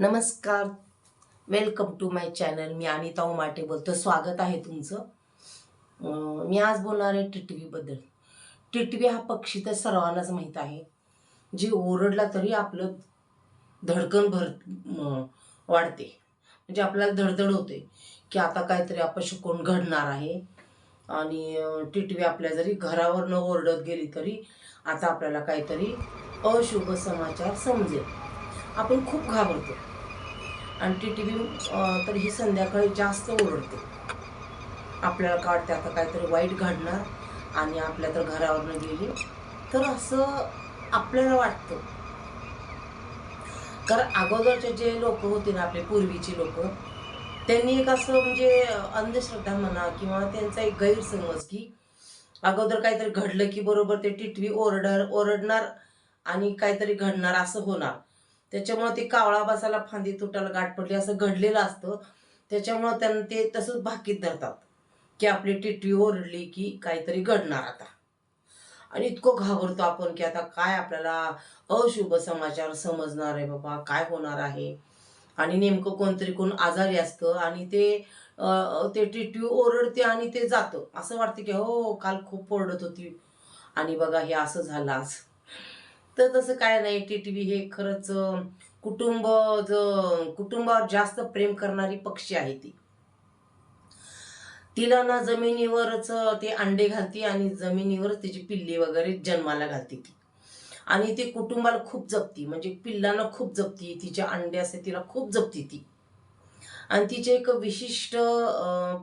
नमस्कार. Welcome to my channel मी अनिता उमाटे बोलतो स्वागत आहे तुमचं. मी आज बोलणार आहे टिटवीबद्दल टिटवी हा पक्षी तर सर्वांनाच माहीत आहे. जे ओरडला तरी आपलं धडकन भर वाढते. म्हणजे आपल्याला धडधड होते की आता काहीतरी अपशकुन घडणार आहे. आणि टिटवी आपल्या जरी घरावर न ओरडत गेली तरी आता आपल्याला काहीतरी अशुभ समाचार समजेल. आपण खूप घाबरतो. आणि टी टी व्ही तर ही संध्याकाळी जास्त ओरडते. आपल्याला काढते आता काहीतरी वाईट घडणार आणि आपल्या तर घरावरनं गेली. तर असं आपल्याला वाटतं. कारण अगोदरचे जे लोक होते ना आपले पूर्वीचे लोक त्यांनी एक असं म्हणजे अंधश्रद्धा म्हणा किंवा त्यांचा एक गैरसमज की अगोदर काहीतरी घडलं की बरोबर ते टिटवी ओरडणार ओरडणार आणि काहीतरी घडणार असं होणार. त्याच्यामुळं ते कावळा बसायला फांदी तुटायला गाठ पडली असं घडलेलं असतं. त्याच्यामुळं त्यांना ते तसंच भाकीत धरतात की आपली टिटवी ओरडली की काहीतरी घडणार आता. आणि इतकं घाबरतो आपण की आता काय आपल्याला अशुभ समाचार समजणार आहे बाबा काय होणार आहे? आणि नेमकं कोणतरी कोण आजारी असतं आणि ते ते टिटवी ओरडते आणि ते जातं. असं वाटतं की हो काल खूप ओरडत होती. आणि बघा हे असं झालं आज. तर तसं काय नाही टी टी व्ही हे खरंच कुटुंब ज- कुटुंबावर जास्त प्रेम करणारी पक्षी आहे ती. तिला ना जमिनीवरच ते अंडे घालते आणि जमिनीवरच तिची पिल्ली वगैरे जन्माला घालते ती. आणि ती कुटुंबाला खूप जपती म्हणजे पिल्लांना खूप जपती तिचे अंडे असे तिला खूप जपती ती. आणि तिचे एक विशिष्ट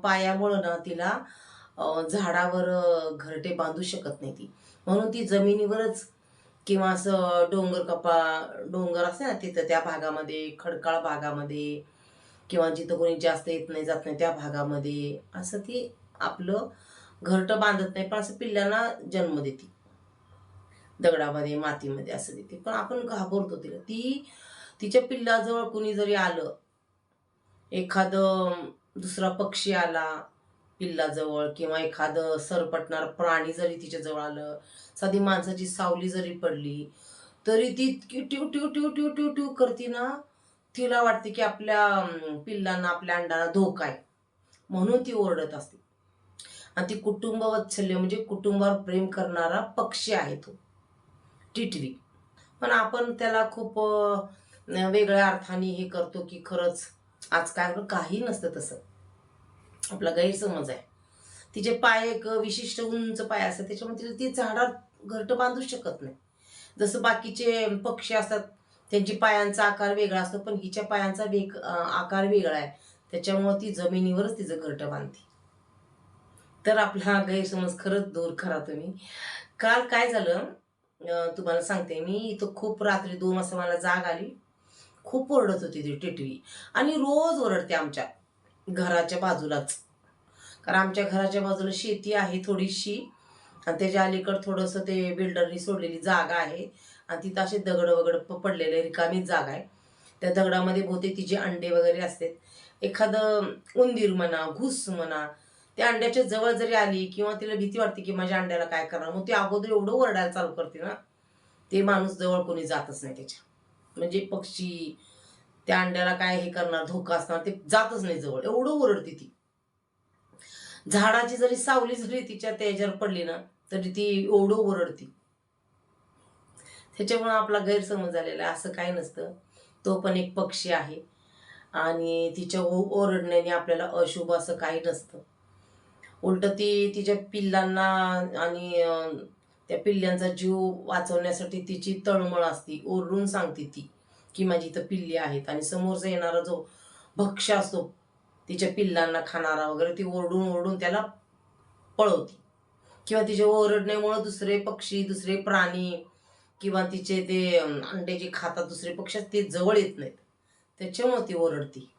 पायामुळं ना तिला झाडावर घरटे बांधू शकत नाही ती. म्हणून ती जमिनीवरच किंवा असं डोंगर कपा डोंगर असते ना तिथं त्या भागामध्ये खडकाळ भागामध्ये किंवा जिथं कोणी जास्त येत नाही जात नाही त्या भागामध्ये असं ती आपलं घरटं बांधत नाही पण असं पिल्लांना जन्म देते. दगडामध्ये मातीमध्ये असं देते. पण आपण घाबरतो तिला. ती तिच्या पिल्लाजवळ कुणी जरी आलं एखादं दुसरा पक्षी आला पिल्लाजवळ किंवा एखादं सरपटणार प्राणी जरी तिच्याजवळ आलं साधी माणसाची सावली जरी पडली तरी ती इतकी ट्यू ट्यू ट्यू ट्यू ट्यू ट्यू करते ना तिला वाटते की आपल्या पिल्लांना आपल्या अंडाला धोका आहे. म्हणून ती ओरडत असते. आणि ती कुटुंब वत्सल्य म्हणजे कुटुंबावर प्रेम करणारा पक्षी आहे तो. टिटवी. पण आपण त्याला खूप वेगळ्या अर्थाने हे करतो की खरंच आजकाल काही नसतं तसं. आपला गैरसमज आहे. तिचे पाय एक विशिष्ट उंच पाय असतात त्याच्यामुळे तिला ती झाडावर घरट बांधू शकत नाही. जसं बाकीचे पक्षी असतात त्यांची पायांचा आकार वेगळा असतो पण हिच्या पायांचा वेग आकार वेगळा आहे. त्याच्यामुळं ती जमिनीवरच तिचं घरट बांधते. तर आपला गैरसमज खरंच दूर करा तुम्ही. काल काय झालं तुम्हाला सांगते मी इथं खूप रात्री दोन वाजता मला जाग आली. खूप ओरडत होती ती टिटवी. आणि रोज ओरडते आमच्या घराच्या बाजूलाच. कारण आमच्या घराच्या बाजूला शेती आहे थोडीशी. आणि त्याच्या अलीकडं थोडंसं ते बिल्डरनी सोडलेली जागा आहे. आणि तिथं असे दगड वगड प- पडलेले रिकामी जागा आहे. त्या दगडामध्ये बहुतेक तिचे अंडे वगैरे असतात. एखादं उंदीर म्हणा घुस म्हणा त्या अंड्याच्या जवळ जरी आली किंवा तिला भीती वाटते की माझ्या अंड्याला काय करणार मग ते अगोदर एवढं ओरडायला चालू करते ना ते माणूस जवळ कोणी जातच नाही त्याच्या. म्हणजे पक्षी त्या अंड्याला काय हे करणार धोका असणार ते जातच नाही जवळ. एवढं ओरडते ती. झाडाची जरी सावली जरी तिच्या त्याच्यावर पडली ना तरी ती एवढं ओरडती. त्याच्यामुळं आपला गैरसमज झालेला आहे. असं काही नसतं. तो पण एक पक्षी आहे. आणि तिच्या ओरडण्याने आपल्याला अशुभ असं काही नसतं. उलट ती तिच्या पिल्लांना आणि त्या पिल्ल्यांचा जीव वाचवण्यासाठी तिची तळमळ असती. ओरडून सांगते ती. की माझी इथं पिल्ली आहेत आणि समोरचा येणारा जो भक्ष असतो तिच्या पिल्लांना खाणारा वगैरे ती ओरडून ओरडून त्याला पळवते. किंवा तिच्या ओरडण्यामुळं दुसरे पक्षी दुसरे प्राणी किंवा तिचे ते अंडे जे खातात दुसरे पक्षी ते जवळ येत नाहीत. त्याच्यामुळे ती ओरडती.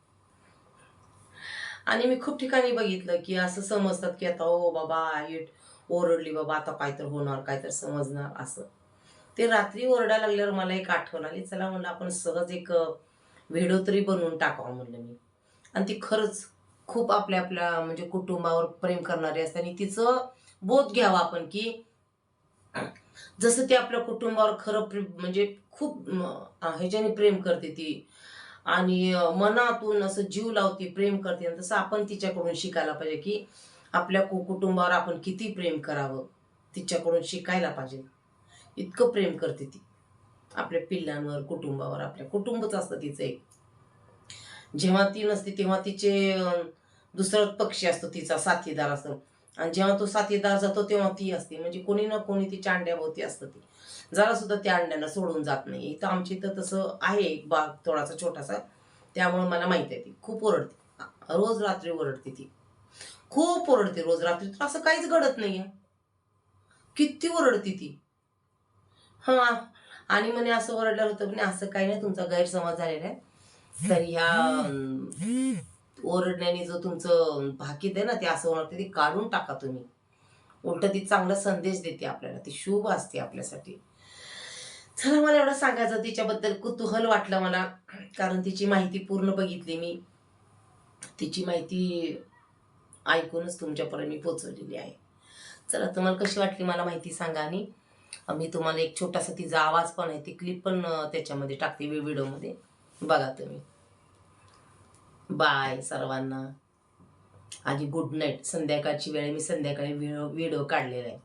आणि मी खूप ठिकाणी बघितलं की असं समजतात की आता ओ बाबा ही ओरडली बाबा आता काय तर होणार काय तर समजणार असं. ते रात्री ओरडायला लागल्यावर मला एक आठवण आली. चला म्हणलं आपण सहज एक व्हिडिओ तरी बनवून टाकावं म्हणलं मी. आणि ती खरंच खूप आपल्या आपल्या म्हणजे कुटुंबावर प्रेम करणारी असते आणि तिचं बोध घ्यावा आपण की जसं ती आपल्या कुटुंबावर खरं म्हणजे खूप ह्याच्याने प्रेम करते ती. आणि मनातून असं जीव लावते प्रेम करते. तसं आपण तिच्याकडून शिकायला पाहिजे की आपल्या कु कुटुंबावर आपण किती प्रेम करावं तिच्याकडून शिकायला पाहिजे. इतकं प्रेम करते ती. आपल्या पिल्लांवर कुटुंबावर आपल्या कुटुंबच असतं तिचं एक. जेव्हा ती नसते तेव्हा तिचे दुसरं पक्षी असतो तिचा साथीदार असतो. आणि जेव्हा तो साथीदार जातो तेव्हा ती असते. म्हणजे कोणी ना कोणी तिच्या अंड्याभोवती असतं ती. जरा सुद्धा त्या अंड्यांना सोडून जात नाही. इथं आमची इथं तसं आहे एक बाग थोडासा छोटासा. त्यामुळे मला माहिती आहे ती. खूप ओरडते. रोज रात्री ओरडते ती. खूप ओरडते रोज रात्री. तर असं काहीच घडत नाहीये. किती ओरडते ती. हा. आणि म्हणे असं ओरडलं होतं म्हणे असं काही नाही तुमचा गैरसमज झालेला आहे. तर ह्या ओरडण्याने जो तुमचं भाकीत आहे ना ते असं ओरडते ती काढून टाका तुम्ही. उलट ती चांगला संदेश देते आपल्याला ती शुभ असते आपल्यासाठी. चला मला एवढं सांगायचं तिच्याबद्दल कुतूहल वाटलं मला कारण तिची माहिती पूर्ण बघितली मी. तिची माहिती ऐकूनच तुमच्यापर्यंत मी पोचवलेली आहे. चला तुम्हाला कशी वाटली मला माहिती सांगा आणि मी तुम्हाला एक छोटासा तिचा आवाज पण आहे ती क्लिप पण त्याच्यामध्ये टाकते व्हिडिओमध्ये. बघा तुम्ही. बाय सर्वांना. आधी गुड नाईट संध्याकाळची वेळ मी संध्याकाळी व्हिडिओ व्हिडिओ काढलेला आहे.